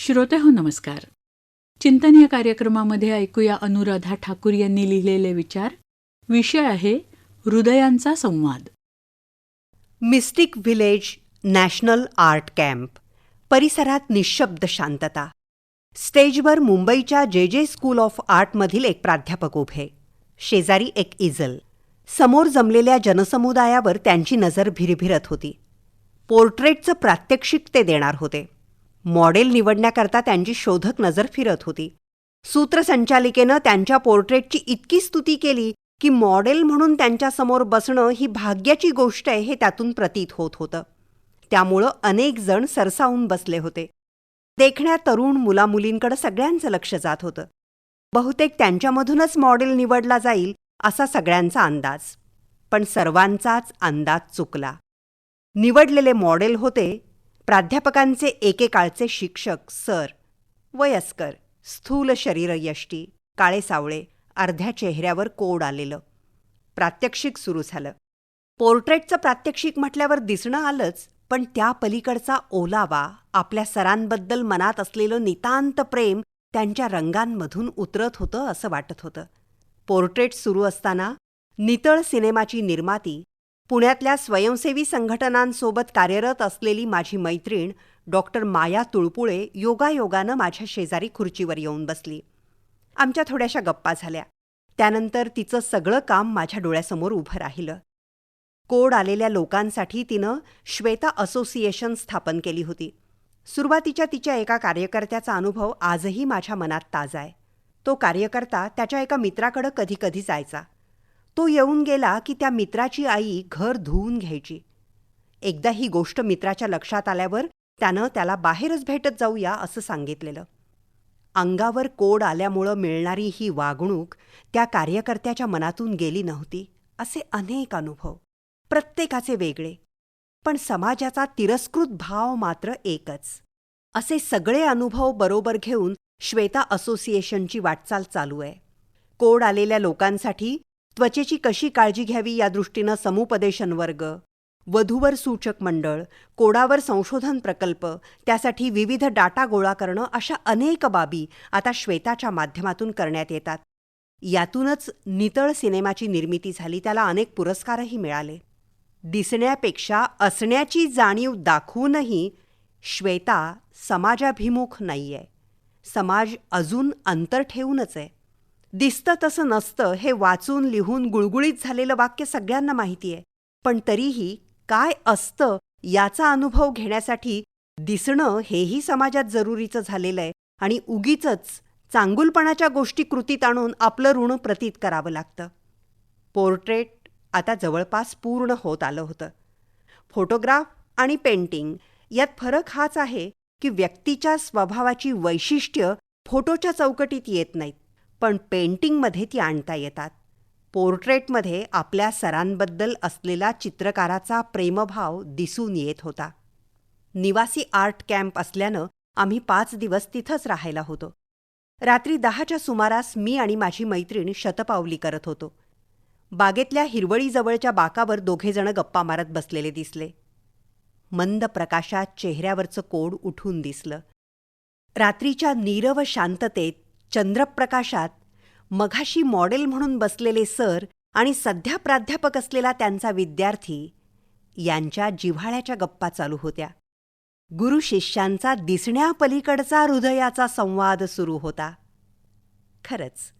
श्रोते हो नमस्कार. चिंतन या कार्यक्रमामध्ये ऐकूया अनुराधा ठाकूर यांनी लिहिलेले विचार. विषय आहे हृदयांचा संवाद. Mystic village national art camp. परिसरात निशब्द शांतता. स्टेजवर मुंबईच्या जे जे स्कूल ऑफ आर्टमधील एक प्राध्यापक उभे. शेजारी एक इजल. समोर जमलेल्या जनसमुदायावर त्यांची नजर भिरभिरत होती. पोर्ट्रेटचं प्रात्यक्षिक ते देणार होते. मॉडेल निवडण्याकरता त्यांची शोधक नजर फिरत होती. सूत्रसंचालिकेनं त्यांच्या पोर्ट्रेटची इतकी स्तुती केली की मॉडेल म्हणून त्यांच्यासमोर बसणं ही भाग्याची गोष्ट आहे हे त्यातून प्रतीत होत होतं. त्यामुळं अनेक जण सरसावून बसले होते. देखण्या तरुण मुलामुलींकडे सगळ्यांचं लक्ष जात होतं. बहुतेक त्यांच्यामधूनच मॉडेल निवडला जाईल असा सगळ्यांचा अंदाज. पण सर्वांचाच अंदाज चुकला. निवडलेले मॉडेल होते प्राध्यापकांचे एकेकाळचे शिक्षक सर वयस्कर स्थूल शरीरयष्टी काळे सावळे अर्ध्या चेहऱ्यावर कोड आलेलं. प्रात्यक्षिक सुरू झालं. पोर्ट्रेटचं प्रात्यक्षिक म्हटल्यावर दिसणं आलंच पण त्या पलीकडचा ओलावा आपल्या सरांबद्दल मनात असलेलं नितांत प्रेम त्यांच्या रंगांमधून उतरत होतं असं वाटत होतं. पोर्ट्रेट सुरू असताना नितळ सिनेमाची निर्माती पुण्यातल्या स्वयंसेवी संघटनांसोबत कार्यरत असलेली माझी मैत्रीण डॉक्टर माया तुळपुळे योगायोगानं माझ्या शेजारी खुर्चीवर येऊन बसली. आमच्या थोड्याशा गप्पा झाल्या. त्यानंतर तिचं सगळं काम माझ्या डोळ्यासमोर उभं राहिलं. कोड आलेल्या लोकांसाठी तिनं श्वेता असोसिएशन स्थापन केली होती. सुरुवातीच्या तिच्या एका कार्यकर्त्याचा अनुभव आजही माझ्या मनात ताजा आहे. तो कार्यकर्ता त्याच्या एका मित्राकडं कधीकधी जायचा. तो येऊन गेला की त्या मित्राची आई घर धुवून घ्यायची. एकदा ही गोष्ट मित्राच्या लक्षात आल्यावर त्यानं त्याला बाहेरच भेटत जाऊया असं सांगितलेलं. अंगावर कोड आल्यामुळं मिळणारी ही वागणूक त्या कार्यकर्त्याच्या मनातून गेली नव्हती असे अनेक अनुभव प्रत्येकाचे वेगळे. पण समाजाचा तिरस्कृत भाव मात्र एकच. असे सगळे अनुभव बरोबर घेऊन श्वेता असोसिएशनची वाटचाल चालू आहे. कोड आलेल्या लोकांसाठी त्वचेची कशी काळजी घ्यावी या दृष्टीनं समुपदेशन वर्ग वधूवर सूचक मंडळ कोडावर संशोधन प्रकल्प त्यासाठी विविध डाटा गोळा करणं अशा अनेक बाबी आता श्वेताच्या माध्यमातून करण्यात येतात. यातूनच नितळ सिनेमाची निर्मिती झाली त्याला अनेक पुरस्कारही मिळाले. दिसण्यापेक्षा असण्याची जाणीव दाखवूनही श्वेता समाजाभिमुख नाहीये. समाज अजून अंतर ठेवूनच आहे. दिसतं तसं नसतं हे वाचून लिहून गुळगुळीत झालेलं वाक्य सगळ्यांना माहिती आहे पण तरीही काय असतं याचा अनुभव घेण्यासाठी दिसणं हेही समाजात जरुरीचं झालेलं आहे आणि उगीच चांगुलपणाच्या गोष्टी कृतीत आणून आपलं ऋण प्रतीत करावं लागतं. पोर्ट्रेट आता जवळपास पूर्ण होत आलं होतं. फोटोग्राफ आणि पेंटिंग यात फरक हाच आहे की व्यक्तीच्या स्वभावाची वैशिष्ट्य फोटोच्या चौकटीत येत नाहीत. पण पेंटिंगमध्ये ती आणता येतात. पोर्ट्रेटमध्ये आपल्या सरांबद्दल असलेला चित्रकाराचा प्रेमभाव दिसून येत होता. निवासी आर्ट कॅम्प असल्यानं आम्ही पाच दिवस तिथंच राहायला होतो. रात्री दहाच्या सुमारास मी आणि माझी मैत्रीण शतपावली करत होतो. बागेतल्या हिरवळीजवळच्या बाकावर दोघेजण गप्पा मारत बसलेले दिसले. मंद प्रकाशात चेहऱ्यावरचं कोड उठून दिसलं. रात्रीच्या नीरव शांततेत चंद्रप्रकाशात मघाशी मॉडेल म्हणून बसलेले सर आणि सध्या प्राध्यापक असलेला त्यांचा विद्यार्थी यांच्या जिव्हाळ्याच्या गप्पा चालू होत्या. गुरु शिष्यांचा दिसण्यापलीकडचा हृदयाचा संवाद सुरू होता. खरंच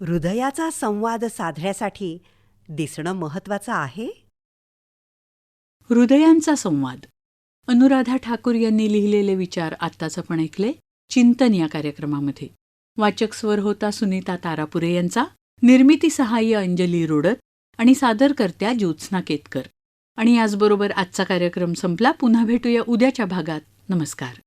हृदयाचा संवाद साधण्यासाठी दिसणं महत्वाचं आहे? हृदयांचा संवाद. अनुराधा ठाकूर यांनी लिहिलेले विचार आत्ताच आपण ऐकले. चिंतन या कार्यक्रमामध्ये. वाचक स्वर होता सुनीता तारापुरे यांचा निर्मिती सहाय्य अंजली रोडत आणि सादरकर्त्या ज्योत्स्ना केतकर. आणि याचबरोबर आजचा कार्यक्रम संपला. पुन्हा भेटूया उद्याच्या भागात. नमस्कार.